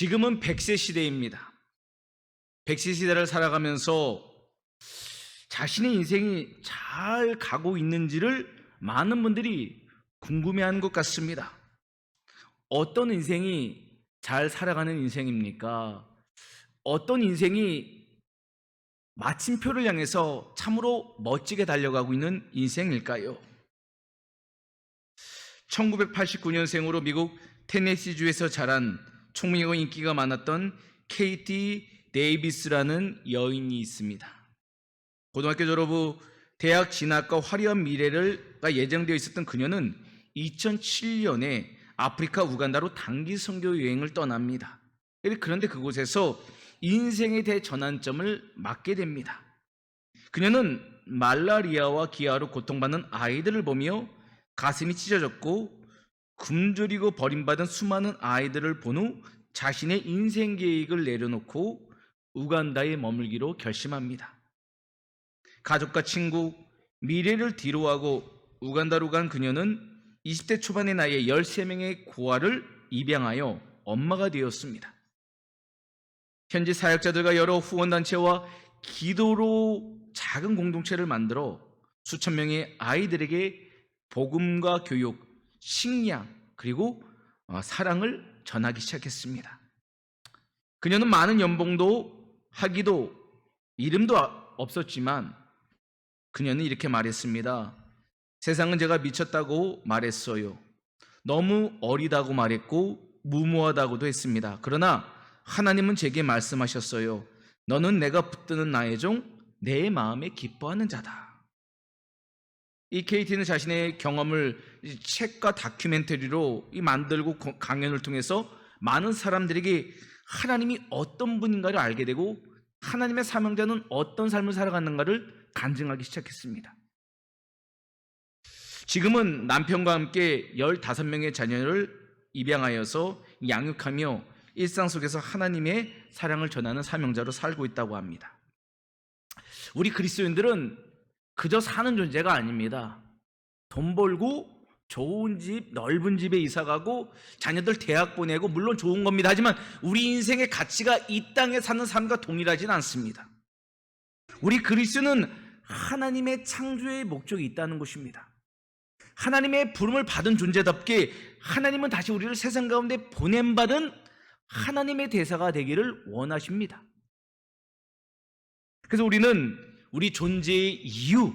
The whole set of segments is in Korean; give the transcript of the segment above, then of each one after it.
지금은 100세 시대입니다. 100세 시대를 살아가면서 자신의 인생이 잘 가고 있는지를 많은 분들이 궁금해하는 것 같습니다. 어떤 인생이 잘 살아가는 인생입니까? 어떤 인생이 마침표를 향해서 참으로 멋지게 달려가고 있는 인생일까요? 1989년생으로 미국 테네시주에서 자란 총명하고 인기가 많았던 케이티 데이비스라는 여인이 있습니다. 고등학교 졸업 후 대학 진학과 화려한 미래가 예정되어 있었던 그녀는 2007년에 아프리카 우간다로 단기 선교 여행을 떠납니다. 그런데 그곳에서 인생의 대전환점을 맞게 됩니다. 그녀는 말라리아와 기아로 고통받는 아이들을 보며 가슴이 찢어졌고 굶주리고 버림받은 수많은 아이들을 본 후 자신의 인생 계획을 내려놓고 우간다에 머물기로 결심합니다. 가족과 친구, 미래를 뒤로하고 우간다로 간 그녀는 20대 초반의 나이에 13명의 고아를 입양하여 엄마가 되었습니다. 현지 사역자들과 여러 후원단체와 기도로 작은 공동체를 만들어 수천 명의 아이들에게 복음과 교육, 식량, 그리고 어, 사랑을 전하기 시작했습니다. 그녀는 많은 연봉도 하기도 이름도 없었지만 그녀는 이렇게 말했습니다. 세상은 제가 미쳤다고 말했어요. 너무 어리다고 말했고 무모하다고도 했습니다. 그러나 하나님은 제게 말씀하셨어요. 너는 내가 붙드는 나의 종, 내 마음에 기뻐하는 자다. 이 케이티는 자신의 경험을 책과 다큐멘터리로 만들고 강연을 통해서 많은 사람들에게 하나님이 어떤 분인가를 알게 되고 하나님의 사명자는 어떤 삶을 살아가는가를 간증하기 시작했습니다. 지금은 남편과 함께 15명의 자녀를 입양하여서 양육하며 일상 속에서 하나님의 사랑을 전하는 사명자로 살고 있다고 합니다. 우리 그리스도인들은 그저 사는 존재가 아닙니다. 돈 벌고 좋은 집, 넓은 집에 이사 가고 자녀들 대학 보내고 물론 좋은 겁니다. 하지만 우리 인생의 가치가 이 땅에 사는 삶과 동일하진 않습니다. 우리 그리스도는 하나님의 창조의 목적이 있다는 것입니다. 하나님의 부름을 받은 존재답게 하나님은 다시 우리를 세상 가운데 보냄받은 하나님의 대사가 되기를 원하십니다. 그래서 우리는 우리 존재의 이유,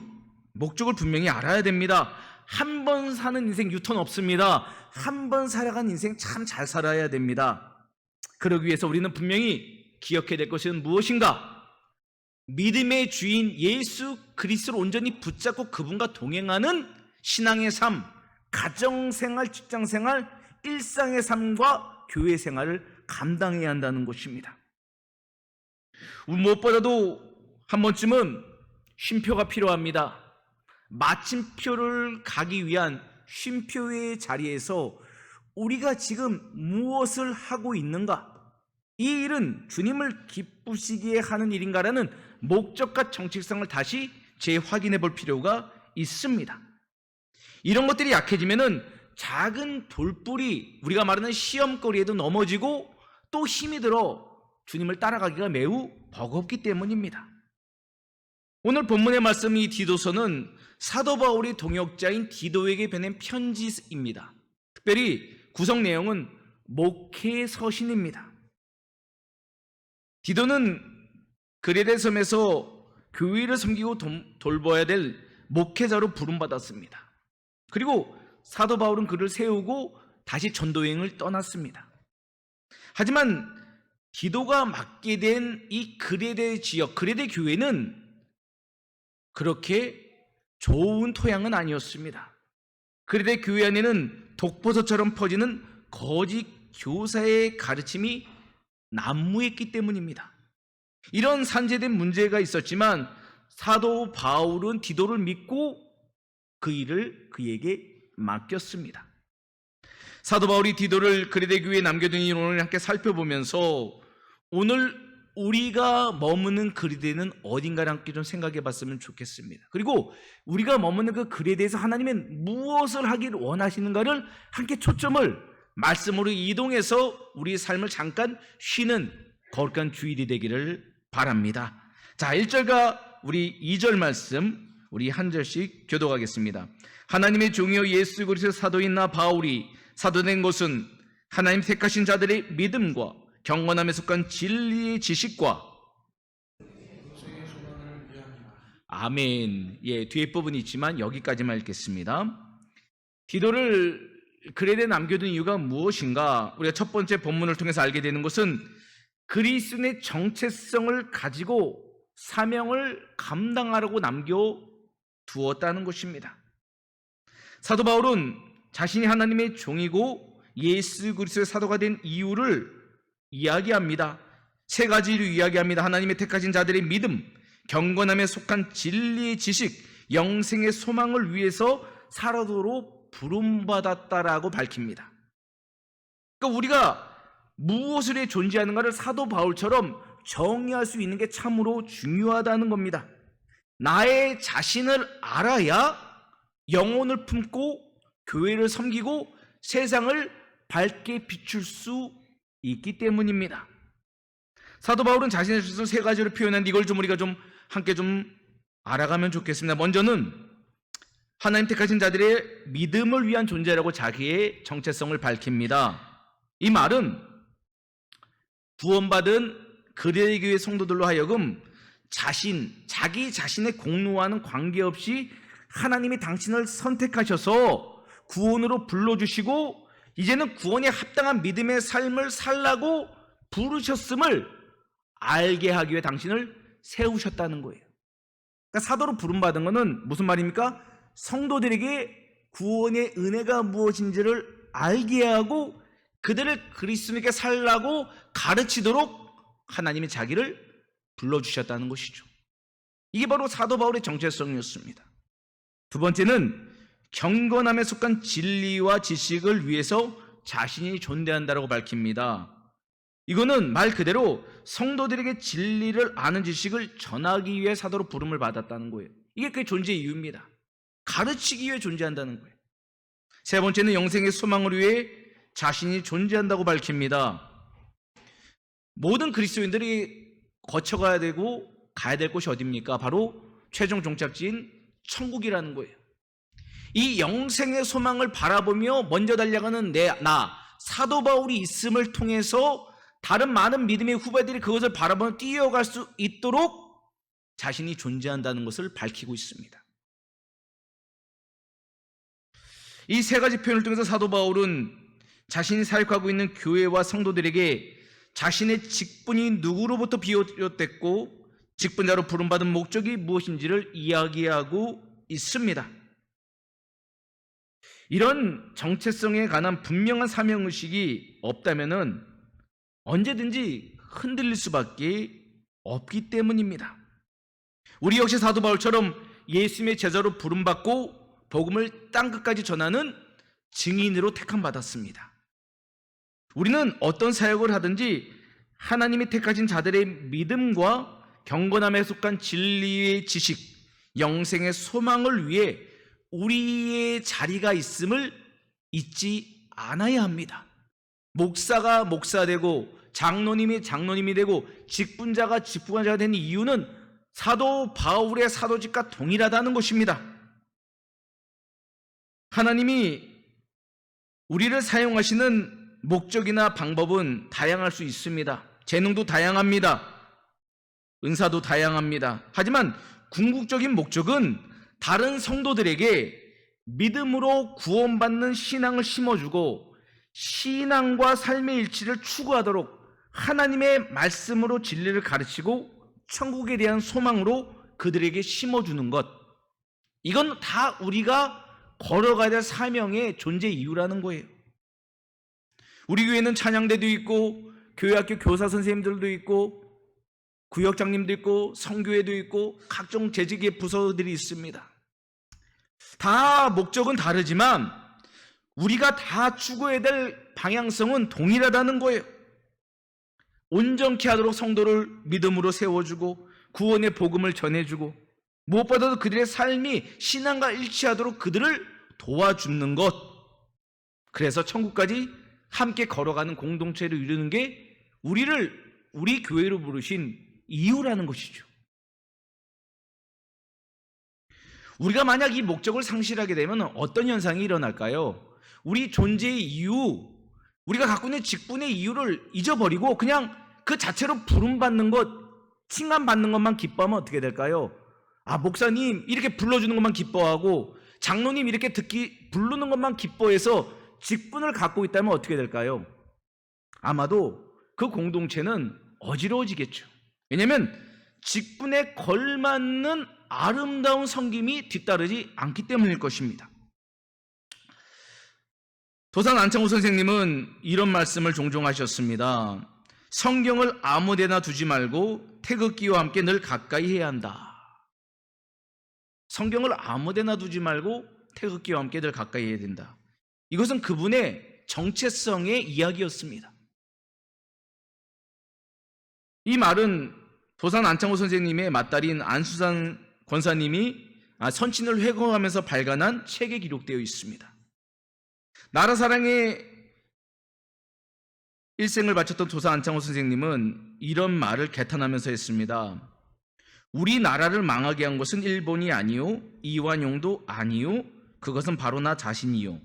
목적을 분명히 알아야 됩니다. 한 번 사는 인생 유턴 없습니다. 한 번 살아간 인생 참 잘 살아야 됩니다. 그러기 위해서 우리는 분명히 기억해야 될 것은 무엇인가? 믿음의 주인 예수 그리스도를 온전히 붙잡고 그분과 동행하는 신앙의 삶, 가정생활, 직장생활, 일상의 삶과 교회 생활을 감당해야 한다는 것입니다. 무엇보다도 한 번쯤은 쉼표가 필요합니다. 마침표를 가기 위한 쉼표의 자리에서 우리가 지금 무엇을 하고 있는가? 이 일은 주님을 기쁘시게 하는 일인가라는 목적과 정체성을 다시 재확인해 볼 필요가 있습니다. 이런 것들이 약해지면은 작은 돌불이 우리가 말하는 시험거리에도 넘어지고 또 힘이 들어 주님을 따라가기가 매우 버겁기 때문입니다. 오늘 본문의 말씀 이 디도서는 사도 바울의 동역자인 디도에게 보낸 편지입니다. 특별히 구성 내용은 목회 서신입니다. 디도는 그레데 섬에서 교회를 섬기고 돌봐야 될 목회자로 부름받았습니다. 그리고 사도 바울은 그를 세우고 다시 전도 여행을 떠났습니다. 하지만 기도가 맡게 된 이 그레데 지역, 그레데 교회는 그렇게 좋은 토양은 아니었습니다. 그레데 교회 안에는 독버섯처럼 퍼지는 거짓 교사의 가르침이 난무했기 때문입니다. 이런 산재된 문제가 있었지만 사도 바울은 디도를 믿고 그 일을 그에게 맡겼습니다. 사도 바울이 디도를 그레데 교회에 남겨둔 이론을 함께 살펴보면서 오늘 우리가 머무는 그리데는 어딘가를 함께 좀 생각해 봤으면 좋겠습니다. 그리고 우리가 머무는 그 그리데에서 하나님은 무엇을 하기를 원하시는가를 함께 초점을 말씀으로 이동해서 우리 삶을 잠깐 쉬는 거룩한 주일이 되기를 바랍니다. 자, 1절과 우리 2절 말씀 우리 한 절씩 교독하겠습니다. 하나님의 종이요 예수 그리스도의 사도인 나 바울이 사도된 것은 하나님 택하신 자들의 믿음과 경건함에 속한 진리의 지식과 아멘. 예, 뒤에 부분이 있지만 여기까지만 읽겠습니다. 디도를 그레데 남겨둔 이유가 무엇인가? 우리가 첫 번째 본문을 통해서 알게 되는 것은 그리스도의 정체성을 가지고 사명을 감당하려고 남겨 두었다는 것입니다. 사도 바울은 자신이 하나님의 종이고 예수 그리스도의 사도가 된 이유를 이야기합니다. 세 가지로 이야기합니다. 하나님의 택하신 자들의 믿음, 경건함에 속한 진리의 지식, 영생의 소망을 위해서 살아도록 부름받았다라고 밝힙니다. 그러니까 우리가 무엇을 위해 존재하는가를 사도 바울처럼 정의할 수 있는 게 참으로 중요하다는 겁니다. 나의 자신을 알아야 영혼을 품고 교회를 섬기고 세상을 밝게 비출 수 있기 때문입니다. 사도 바울은 자신의 주소 세 가지로 표현한 이걸 좀 우리가 좀 함께 좀 알아가면 좋겠습니다. 먼저는 하나님 택하신 자들의 믿음을 위한 존재라고 자기의 정체성을 밝힙니다. 이 말은 구원받은 그레이 교회 성도들로 하여금 자신, 자기 자신의 공로와는 관계없이 하나님이 당신을 선택하셔서 구원으로 불러주시고 이제는 구원에 합당한 믿음의 삶을 살라고 부르셨음을 알게 하기 위해 당신을 세우셨다는 거예요. 그러니까 사도로 부름받은 것은 무슨 말입니까? 성도들에게 구원의 은혜가 무엇인지를 알게 하고 그들을 그리스도께 살라고 가르치도록 하나님이 자기를 불러주셨다는 것이죠. 이게 바로 사도 바울의 정체성이었습니다. 두 번째는 경건함에 속한 진리와 지식을 위해서 자신이 존재한다고 밝힙니다. 이거는 말 그대로 성도들에게 진리를 아는 지식을 전하기 위해 사도로 부름을 받았다는 거예요. 이게 그의 존재의 이유입니다. 가르치기 위해 존재한다는 거예요. 세 번째는 영생의 소망을 위해 자신이 존재한다고 밝힙니다. 모든 그리스도인들이 거쳐가야 되고 가야 될 곳이 어디입니까? 바로 최종 종착지인 천국이라는 거예요. 이 영생의 소망을 바라보며 먼저 달려가는 내, 나, 사도 바울이 있음을 통해서 다른 많은 믿음의 후배들이 그것을 바라보며 뛰어갈 수 있도록 자신이 존재한다는 것을 밝히고 있습니다. 이 세 가지 표현을 통해서 사도 바울은 자신이 사역하고 있는 교회와 성도들에게 자신의 직분이 누구로부터 비롯됐고 직분자로 부름받은 목적이 무엇인지를 이야기하고 있습니다. 이런 정체성에 관한 분명한 사명의식이 없다면 언제든지 흔들릴 수밖에 없기 때문입니다. 우리 역시 사도 바울처럼 예수님의 제자로 부름받고 복음을 땅끝까지 전하는 증인으로 택함받았습니다. 우리는 어떤 사역을 하든지 하나님이 택하신 자들의 믿음과 경건함에 속한 진리의 지식, 영생의 소망을 위해 우리의 자리가 있음을 잊지 않아야 합니다. 목사가 목사되고 장로님이 장로님이 되고 직분자가 직분자가 된 이유는 사도 바울의 사도직과 동일하다는 것입니다. 하나님이 우리를 사용하시는 목적이나 방법은 다양할 수 있습니다. 재능도 다양합니다. 은사도 다양합니다. 하지만 궁극적인 목적은 다른 성도들에게 믿음으로 구원받는 신앙을 심어주고 신앙과 삶의 일치를 추구하도록 하나님의 말씀으로 진리를 가르치고 천국에 대한 소망으로 그들에게 심어주는 것. 이건 다 우리가 걸어가야 될 사명의 존재 이유라는 거예요. 우리 교회는 찬양대도 있고 교회학교 교사 선생님들도 있고 구역장님도 있고 성교회도 있고 각종 재직의 부서들이 있습니다. 다 목적은 다르지만 우리가 다 추구해야 될 방향성은 동일하다는 거예요. 온전케 하도록 성도를 믿음으로 세워주고 구원의 복음을 전해주고 무엇보다도 그들의 삶이 신앙과 일치하도록 그들을 도와주는 것. 그래서 천국까지 함께 걸어가는 공동체를 이루는 게 우리를 우리 교회로 부르신 이유라는 것이죠. 우리가 만약 이 목적을 상실하게 되면 어떤 현상이 일어날까요? 우리 존재의 이유, 우리가 갖고 있는 직분의 이유를 잊어버리고 그냥 그 자체로 부름받는 것, 칭함받는 것만 기뻐하면 어떻게 될까요? 아, 목사님 이렇게 불러주는 것만 기뻐하고 장로님 이렇게 듣기 부르는 것만 기뻐해서 직분을 갖고 있다면 어떻게 될까요? 아마도 그 공동체는 어지러워지겠죠. 왜냐하면 직분에 걸맞는 아름다운 섬김이 뒤따르지 않기 때문일 것입니다. 도산 안창호 선생님은 이런 말씀을 종종 하셨습니다. 성경을 아무데나 두지 말고 태극기와 함께 늘 가까이 해야 한다. 성경을 아무데나 두지 말고 태극기와 함께 늘 가까이 해야 된다. 이것은 그분의 정체성의 이야기였습니다. 이 말은 도산 안창호 선생님의 맏딸인 안수산 권사님이 아, 선친을 회고하면서 발간한 책에 기록되어 있습니다. 나라 사랑에 일생을 바쳤던 도산 안창호 선생님은 이런 말을 개탄하면서 했습니다. 우리나라를 망하게 한 것은 일본이 아니요 이완용도 아니요 그것은 바로 나 자신이요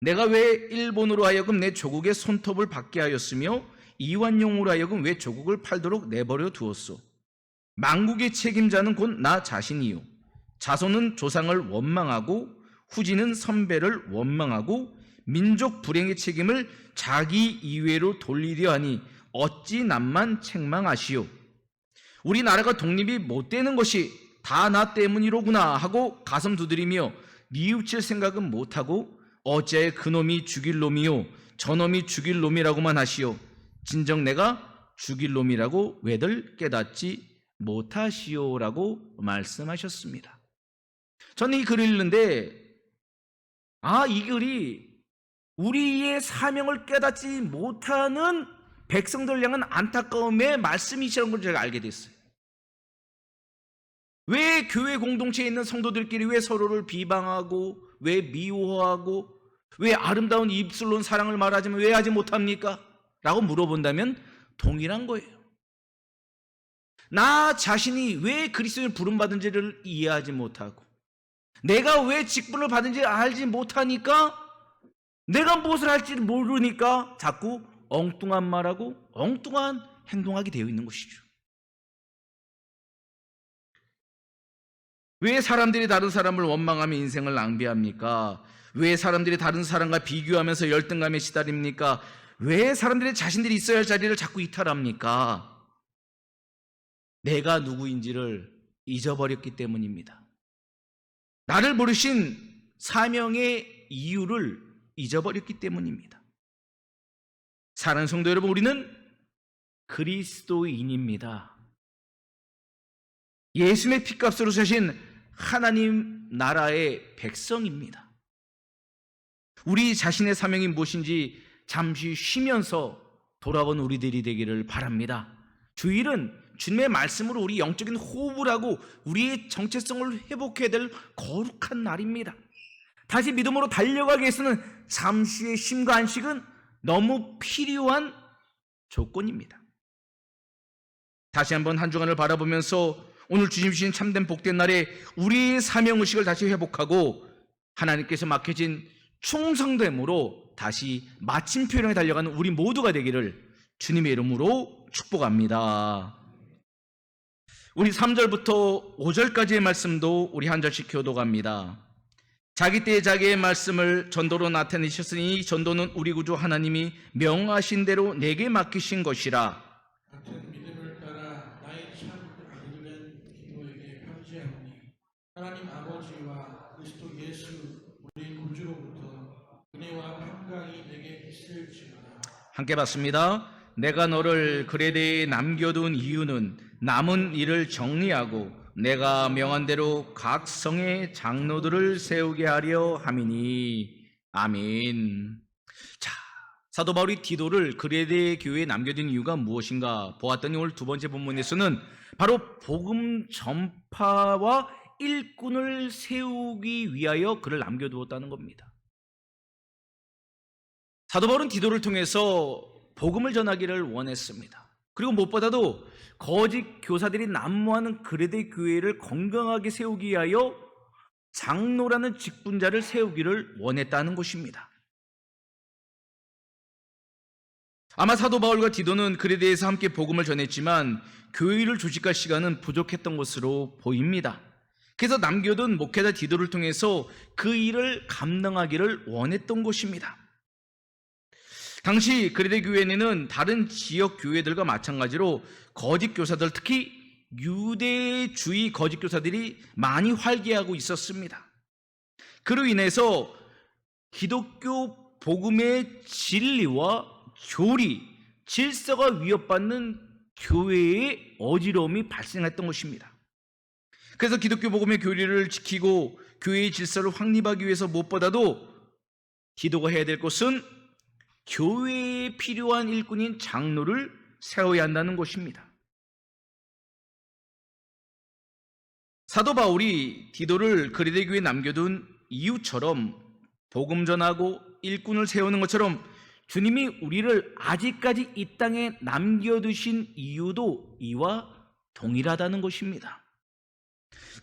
내가 왜 일본으로 하여금 내 조국의 손톱을 받게 하였으며 이완용으로 하여금 왜 조국을 팔도록 내버려 두었소? 망국의 책임자는 곧 나 자신이요. 자손은 조상을 원망하고 후지는 선배를 원망하고 민족 불행의 책임을 자기 이외로 돌리려 하니 어찌 남만 책망하시오? 우리나라가 독립이 못 되는 것이 다 나 때문이로구나 하고 가슴 두드리며 뉘우칠 생각은 못하고 어째 그놈이 죽일 놈이요? 저놈이 죽일 놈이라고만 하시오 진정 내가 죽일 놈이라고 왜들 깨닫지 못하시오라고 말씀하셨습니다. 저는 이 글을 읽는데 아 이 글이 우리의 사명을 깨닫지 못하는 백성들 향한 안타까움의 말씀이시라는 걸 제가 알게 됐어요. 왜 교회 공동체에 있는 성도들끼리 왜 서로를 비방하고 왜 미워하고 왜 아름다운 입술론 사랑을 말하지만 왜 하지 못합니까? 라고 물어본다면 동일한 거예요. 나 자신이 왜 그리스도를 부름받은지를 이해하지 못하고 내가 왜 직분을 받은지 알지 못하니까 내가 무엇을 할지 모르니까 자꾸 엉뚱한 말하고 엉뚱한 행동하게 되어 있는 것이죠. 왜 사람들이 다른 사람을 원망하며 인생을 낭비합니까? 왜 사람들이 다른 사람과 비교하면서 열등감에 시달립니까? 왜 사람들이 자신들이 있어야 할 자리를 자꾸 이탈합니까? 내가 누구인지를 잊어버렸기 때문입니다. 나를 부르신 사명의 이유를 잊어버렸기 때문입니다. 사랑하는 성도 여러분, 우리는 그리스도인입니다. 예수님의 피값으로 사신 하나님 나라의 백성입니다. 우리 자신의 사명이 무엇인지 잠시 쉬면서 돌아본 우리들이 되기를 바랍니다. 주일은 주님의 말씀으로 우리 영적인 호흡을 하고 우리의 정체성을 회복해야 될 거룩한 날입니다. 다시 믿음으로 달려가기 위해서는 잠시의 쉼과 안식은 너무 필요한 조건입니다. 다시 한번 한 주간을 바라보면서 오늘 주님 주신 참된 복된 날에 우리의 사명의식을 다시 회복하고 하나님께서 맡겨진 충성됨으로 다시 마침표령에 달려가는 우리 모두가 되기를 주님의 이름으로 축복합니다. 우리 3절부터 5절까지의 말씀도 우리 한 절씩 교도갑니다. 자기 때에 자기의 말씀을 전도로 나타내셨으니 전도는 우리 구주 하나님이 명하신 대로 내게 맡기신 것이라. 같은 믿음을 따라 나의 참 아들된 기도에게 편지하오니 하나님 아버지와 그리스도 예수 우리 구주로부터 은혜와 평강이 내게 있을지어다. 함께 봤습니다. 내가 너를 그레데에 남겨둔 이유는 남은 일을 정리하고 내가 명한 대로 각 성의 장로들을 세우게 하려 함이니 아멘. 자, 사도 바울이 디도를 그레데 교회에 남겨둔 이유가 무엇인가 보았더니 오늘 두 번째 본문에서는 바로 복음 전파와 일꾼을 세우기 위하여 그를 남겨두었다는 겁니다. 사도 바울은 디도를 통해서 복음을 전하기를 원했습니다. 그리고 무엇보다도 거짓 교사들이 난무하는 그레데 교회를 건강하게 세우기 위하여 장로라는 직분자를 세우기를 원했다는 것입니다. 아마 사도 바울과 디도는 그레데에서 함께 복음을 전했지만 교회를 조직할 시간은 부족했던 것으로 보입니다. 그래서 남겨둔 목회자 디도를 통해서 그 일을 감당하기를 원했던 것입니다. 당시 그레데 교회에는 다른 지역 교회들과 마찬가지로 거짓 교사들 특히 유대주의 거짓 교사들이 많이 활개하고 있었습니다. 그로 인해서 기독교 복음의 진리와 교리, 질서가 위협받는 교회의 어지러움이 발생했던 것입니다. 그래서 기독교 복음의 교리를 지키고 교회의 질서를 확립하기 위해서 무엇보다도 기도가 해야 될 것은 교회에 필요한 일꾼인 장로를 세워야 한다는 것입니다. 사도 바울이 디도를 그리데 교회에 남겨둔 이유처럼 복음 전하고 일꾼을 세우는 것처럼 주님이 우리를 아직까지 이 땅에 남겨두신 이유도 이와 동일하다는 것입니다.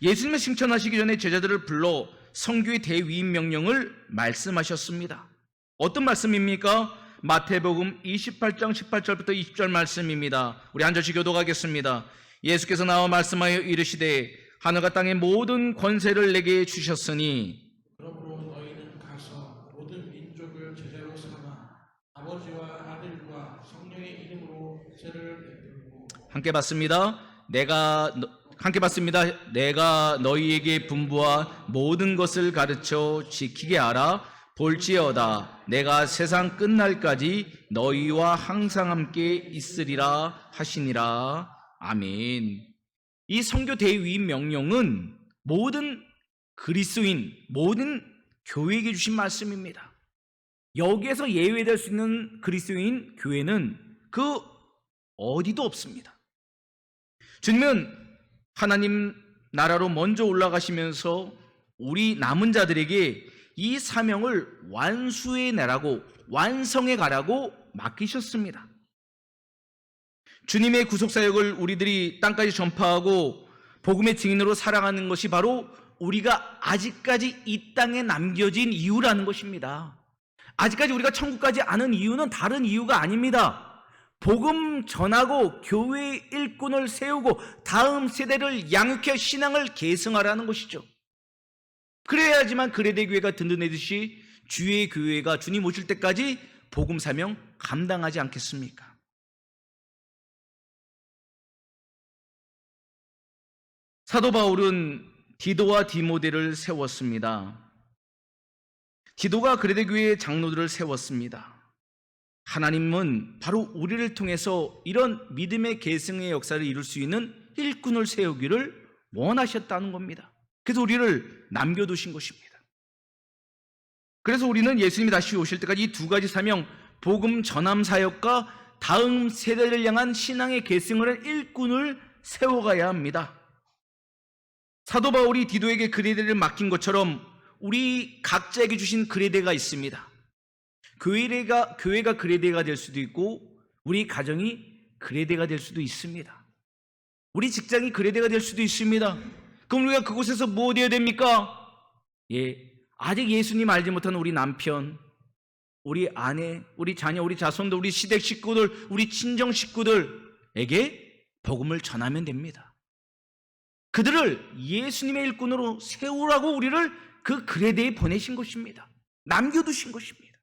예수님을 칭찬하시기 전에 제자들을 불러 성교의 대위임 명령을 말씀하셨습니다. 어떤 말씀입니까? 마태복음 28장 18절부터 20절 말씀입니다. 우리 앉아시 교도하겠습니다. 예수께서 나와 말씀하여 이르시되 하늘과 땅의 모든 권세를 내게 주셨으니 그러므로 너희는 가서 모든 민족을 제자로 삼아 아버지와 아들과 성령의 이름으로 세를 베풀고 함께 봤습니다. 내가 너- 함께 봤습니다. 내가 너희에게 분부한 모든 것을 가르쳐 지키게 하라. 볼지어다. 내가 세상 끝날까지 너희와 항상 함께 있으리라 하시니라. 아멘. 이 성교 대위임 명령은 모든 그리스도인, 모든 교회에게 주신 말씀입니다. 여기에서 예외될 수 있는 그리스도인 교회는 그 어디도 없습니다. 주님은 하나님 나라로 먼저 올라가시면서 우리 남은 자들에게 이 사명을 완수해 내라고 완성해 가라고 맡기셨습니다. 주님의 구속 사역을 우리들이 땅까지 전파하고 복음의 증인으로 살아가는 것이 바로 우리가 아직까지 이 땅에 남겨진 이유라는 것입니다. 아직까지 우리가 천국까지 아는 이유는 다른 이유가 아닙니다. 복음 전하고 교회 일꾼을 세우고 다음 세대를 양육해 신앙을 계승하라는 것이죠. 그래야지만 그레데 교회가 든든해듯이 주의 교회가 주님 오실 때까지 복음 사명 감당하지 않겠습니까? 사도 바울은 디도와 디모데를 세웠습니다. 디도가 그레데 교회의 장로들을 세웠습니다. 하나님은 바로 우리를 통해서 이런 믿음의 계승의 역사를 이룰 수 있는 일꾼을 세우기를 원하셨다는 겁니다. 그래서 우리를 남겨두신 것입니다. 그래서 우리는 예수님이 다시 오실 때까지 이 두 가지 사명, 복음 전함 사역과 다음 세대를 향한 신앙의 계승을 한 일꾼을 세워가야 합니다. 사도 바울이 디도에게 그레데를 맡긴 것처럼 우리 각자에게 주신 그레데가 있습니다. 교회가, 교회가 그레데가 될 수도 있고, 우리 가정이 그레데가 될 수도 있습니다. 우리 직장이 그레데가 될 수도 있습니다. 그럼 우리가 그곳에서 뭐 되어야 됩니까? 예. 아직 예수님 알지 못하는 우리 남편, 우리 아내, 우리 자녀, 우리 자손들, 우리 시댁 식구들, 우리 친정 식구들에게 복음을 전하면 됩니다. 그들을 예수님의 일꾼으로 세우라고 우리를 그 그레데에 보내신 것입니다. 남겨두신 것입니다.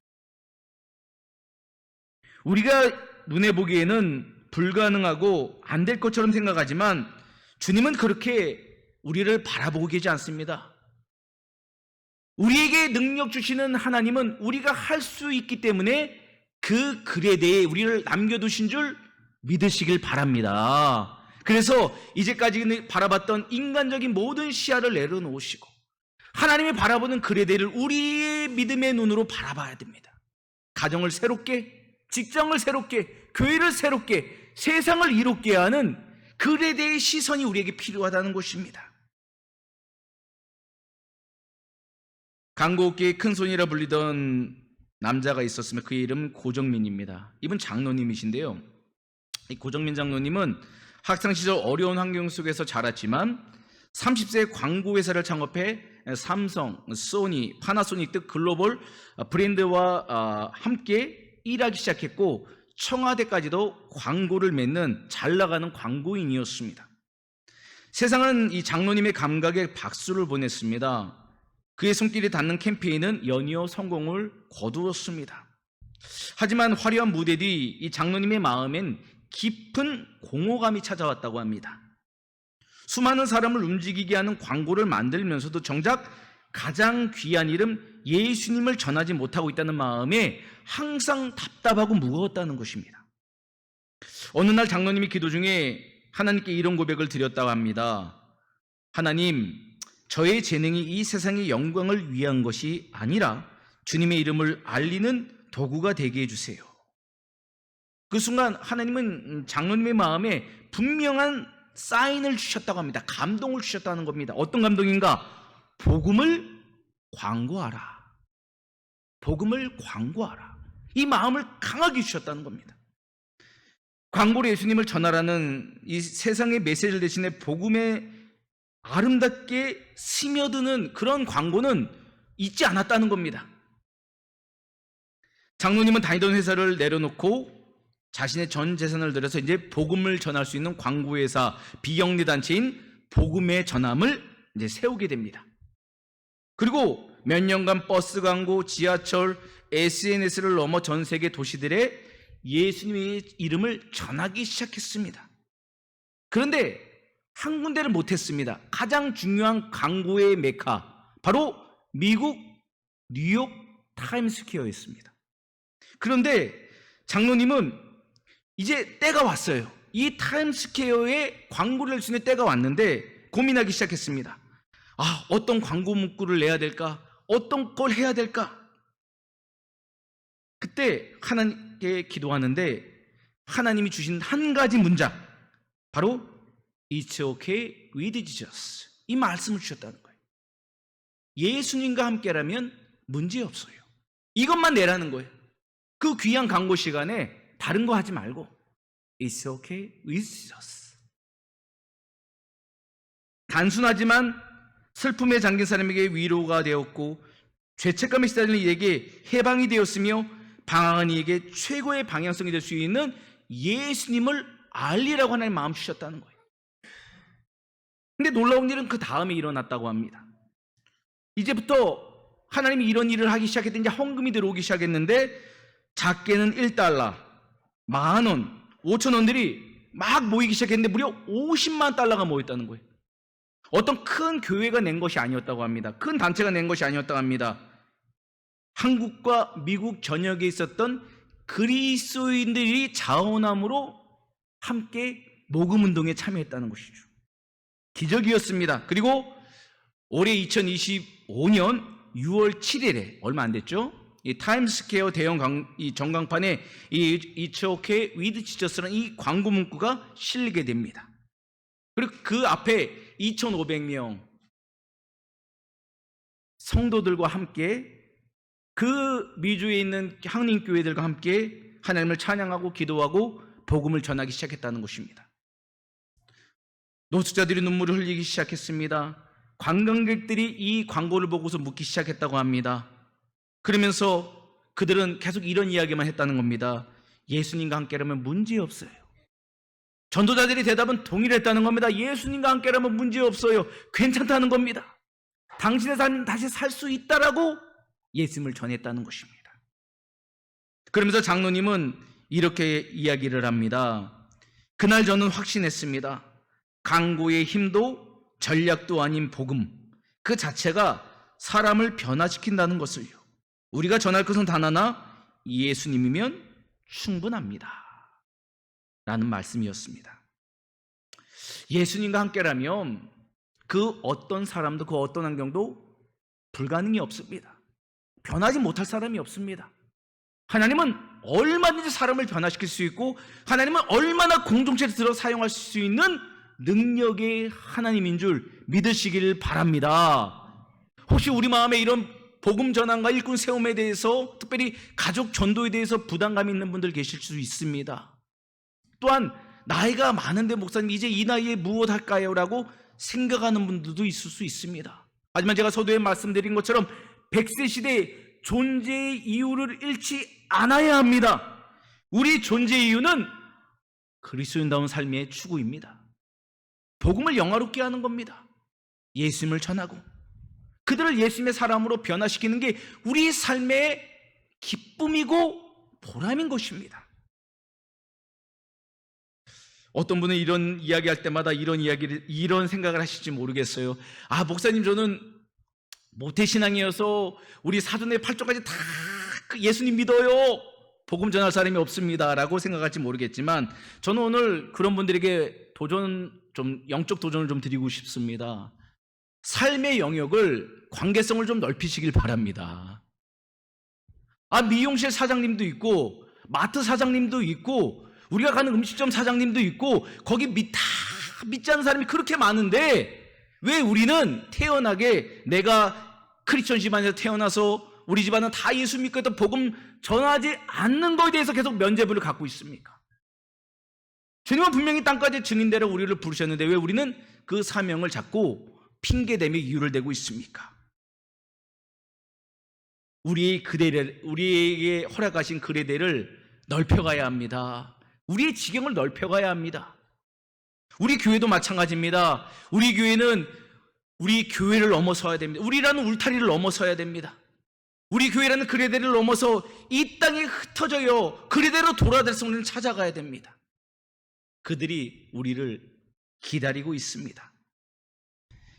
우리가 눈에 보기에는 불가능하고 안 될 것처럼 생각하지만 주님은 그렇게 우리를 바라보고 계지 않습니다. 우리에게 능력 주시는 하나님은 우리가 할 수 있기 때문에 그 글에 대해 우리를 남겨두신 줄 믿으시길 바랍니다. 그래서 이제까지 바라봤던 인간적인 모든 시야를 내려놓으시고 하나님이 바라보는 글에 대해를 우리의 믿음의 눈으로 바라봐야 됩니다. 가정을 새롭게, 직장을 새롭게, 교회를 새롭게, 세상을 이롭게 하는 글에 대해 시선이 우리에게 필요하다는 것입니다. 강곡기의 큰 손이라 불리던 남자가 있었으며 그의 이름은 고정민입니다. 이분 장로님이신데요. 이 고정민 장로님은 학창 시절 어려운 환경 속에서 자랐지만 30세에 광고 회사를 창업해 삼성, 소니, 파나소닉 등 글로벌 브랜드와 아, 함께 일하기 시작했고 청와대까지도 광고를 맺는 잘 나가는 광고인이었습니다. 세상은 이 장로님의 감각에 박수를 보냈습니다. 그의 손길이 닿는 캠페인은 연이어 성공을 거두었습니다. 하지만 화려한 무대 뒤 이 장로님의 마음엔 깊은 공허감이 찾아왔다고 합니다. 수많은 사람을 움직이게 하는 광고를 만들면서도 정작 가장 귀한 이름 예수님을 전하지 못하고 있다는 마음에 항상 답답하고 무거웠다는 것입니다. 어느 날 장로님이 기도 중에 하나님께 이런 고백을 드렸다고 합니다. 하나님, 저의 재능이 이 세상의 영광을 위한 것이 아니라 주님의 이름을 알리는 도구가 되게 해주세요. 그 순간 하나님은 장로님의 마음에 분명한 사인을 주셨다고 합니다. 감동을 주셨다는 겁니다. 어떤 감동인가? 복음을 광고하라. 복음을 광고하라. 이 마음을 강하게 주셨다는 겁니다. 광고로 예수님을 전하라는 이 세상의 메시지를 대신에 복음에 아름답게 스며드는 그런 광고는 있지 않았다는 겁니다. 장로님은 다니던 회사를 내려놓고 자신의 전 재산을 들여서 이제 복음을 전할 수 있는 광고회사 비영리 단체인 복음의 전함을 이제 세우게 됩니다. 그리고 몇 년간 버스 광고, 지하철, SNS를 넘어 전 세계 도시들의 예수님의 이름을 전하기 시작했습니다. 그런데 한 군데를 못했습니다. 가장 중요한 광고의 메카, 바로 미국 뉴욕 타임스퀘어였습니다. 그런데 장로님은 이제 때가 왔어요. 이 타임스퀘어에 광고를 낼 수 있는 때가 왔는데 고민하기 시작했습니다. 아, 어떤 광고 문구를 내야 될까? 어떤 걸 해야 될까? 그때 하나님께 기도하는데 하나님이 주신 한 가지 문장, 바로 It's okay with Jesus. 이 말씀을 주셨다는 거예요. 예수님과 함께라면 문제 없어요. 이것만 내라는 거예요. 그 귀한 광고 시간에 다른 거 하지 말고 It's okay with Jesus. 단순하지만 슬픔에 잠긴 사람에게 위로가 되었고 죄책감에 시달리는 이에게 해방이 되었으며 방황한 이에게 최고의 방향성이 될 수 있는 예수님을 알리라고 하나님 마음 주셨다는 거예요. 근데 놀라운 일은 그 다음에 일어났다고 합니다. 이제부터 하나님이 이런 일을 하기 시작했더니 헌금이 들어오기 시작했는데 작게는 1달러, 만 원, 5천 원들이 막 모이기 시작했는데 무려 50만 달러가 모였다는 거예요. 어떤 큰 교회가 낸 것이 아니었다고 합니다. 큰 단체가 낸 것이 아니었다고 합니다. 한국과 미국 전역에 있었던 그리스도인들이 자원함으로 함께 모금 운동에 참여했다는 것이죠. 기적이었습니다. 그리고 올해 2025년 6월 7일에 얼마 안 됐죠? 이 타임스퀘어 대형 강, 이 전광판에 이 이츠오케 위드 지저스라는 이 광고 문구가 실리게 됩니다. 그리고 그 앞에 2,500명 성도들과 함께 그 미주에 있는 향림교회들과 함께 하나님을 찬양하고 기도하고 복음을 전하기 시작했다는 것입니다. 노숙자들이 눈물을 흘리기 시작했습니다. 관광객들이 이 광고를 보고서 묻기 시작했다고 합니다. 그러면서 그들은 계속 이런 이야기만 했다는 겁니다. 예수님과 함께라면 문제 없어요. 전도자들이 대답은 동일했다는 겁니다. 예수님과 함께라면 문제 없어요. 괜찮다는 겁니다. 당신의 삶 다시 살 수 있다라고 예수님을 전했다는 것입니다. 그러면서 장로님은 이렇게 이야기를 합니다. 그날 저는 확신했습니다. 강고의 힘도 전략도 아닌 복음 그 자체가 사람을 변화시킨다는 것을요. 우리가 전할 것은 단 하나 예수님이면 충분합니다. 라는 말씀이었습니다. 예수님과 함께라면 그 어떤 사람도 그 어떤 환경도 불가능이 없습니다. 변하지 못할 사람이 없습니다. 하나님은 얼마든지 사람을 변화시킬 수 있고 하나님은 얼마나 공동체를 들어 사용할 수 있는 능력의 하나님인 줄 믿으시길 바랍니다. 혹시 우리 마음에 이런 복음 전환과 일꾼 세움에 대해서 특별히 가족 전도에 대해서 부담감 있는 분들 계실 수 있습니다. 또한 나이가 많은데 목사님 이제 이 나이에 무엇 할까요?라고 생각하는 분들도 있을 수 있습니다. 하지만 제가 서두에 말씀드린 것처럼 100세 시대 존재의 이유를 잃지 않아야 합니다. 우리 존재 이유는 그리스도인다운 삶의 추구입니다. 복음을 영화롭게 하는 겁니다. 예수님을 전하고 그들을 예수님의 사람으로 변화시키는 게 우리 삶의 기쁨이고 보람인 것입니다. 어떤 분은 이런 이야기할 때마다 이런 이야기를 이런 생각을 하실지 모르겠어요. 아 목사님 저는 모태신앙이어서 우리 사돈의 팔조까지 다그 예수님 믿어요. 복음 전할 사람이 없습니다라고 생각할지 모르겠지만 저는 오늘 그런 분들에게 도전 좀 영적 도전을 좀 드리고 싶습니다. 삶의 영역을 관계성을 좀 넓히시길 바랍니다. 아 미용실 사장님도 있고 마트 사장님도 있고 우리가 가는 음식점 사장님도 있고 거기 믿, 다 믿지 않는 사람이 그렇게 많은데 왜 우리는 태어나게 내가 크리스천 집 안에서 태어나서 우리 집안은 다 예수 믿고 해도 복음 전하지 않는 것에 대해서 계속 면죄부를 갖고 있습니까? 주님은 분명히 땅까지 증인되러 우리를 부르셨는데 왜 우리는 그 사명을 잡고 핑계대며 이유를 대고 있습니까? 우리의 그대를 우리에게 허락하신 그대를 넓혀가야 합니다. 우리의 지경을 넓혀가야 합니다. 우리 교회도 마찬가지입니다. 우리 교회는 우리 교회를 넘어서야 됩니다. 우리라는 울타리를 넘어서야 됩니다. 우리 교회라는 그레데를 넘어서 이 땅에 흩어져요. 그레데로 돌아갈 성을 찾아가야 됩니다. 그들이 우리를 기다리고 있습니다.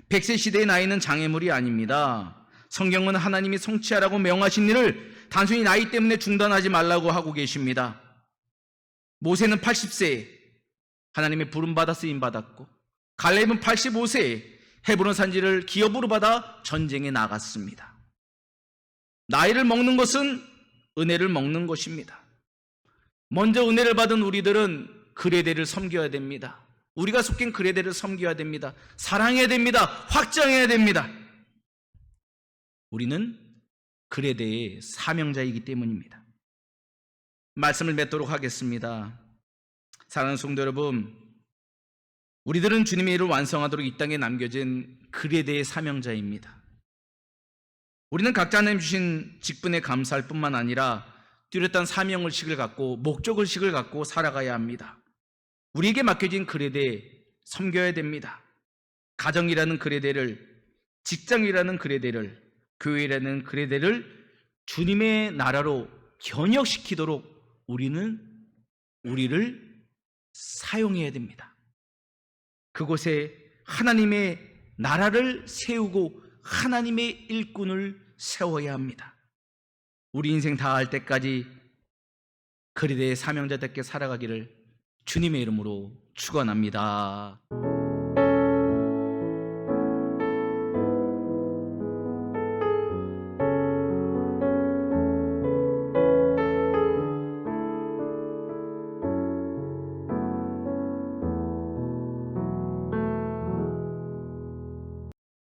백세 시대의 나이는 장애물이 아닙니다. 성경은 하나님이 성취하라고 명하신 일을 단순히 나이 때문에 중단하지 말라고 하고 계십니다. 모세는 80세에 하나님의 부름받아 쓰임 받았고 갈렙은 85세에 헤브론 산지를 기업으로 받아 전쟁에 나갔습니다. 나이를 먹는 것은 은혜를 먹는 것입니다. 먼저 은혜를 받은 우리들은 그레데를 섬겨야 됩니다. 우리가 속한 그레데를 섬겨야 됩니다. 사랑해야 됩니다. 확장해야 됩니다. 우리는 그레데의 사명자이기 때문입니다. 말씀을 맺도록 하겠습니다. 사랑하는 성도 여러분, 우리들은 주님의 일을 완성하도록 이 땅에 남겨진 그레데의 사명자입니다. 우리는 각자 하나님 주신 직분에 감사할 뿐만 아니라 뚜렷한 사명을 식을 갖고 목적을 식을 갖고 살아가야 합니다. 우리에게 맡겨진 그레데 섬겨야 됩니다. 가정이라는 그레데를 직장이라는 그레데를 교회라는 그레데를 주님의 나라로 견역시키도록 우리는 우리를 사용해야 됩니다. 그곳에 하나님의 나라를 세우고 하나님의 일꾼을 세워야 합니다. 우리 인생 다할 때까지 그리대의 사명자답게 살아가기를 주님의 이름으로 축원합니다.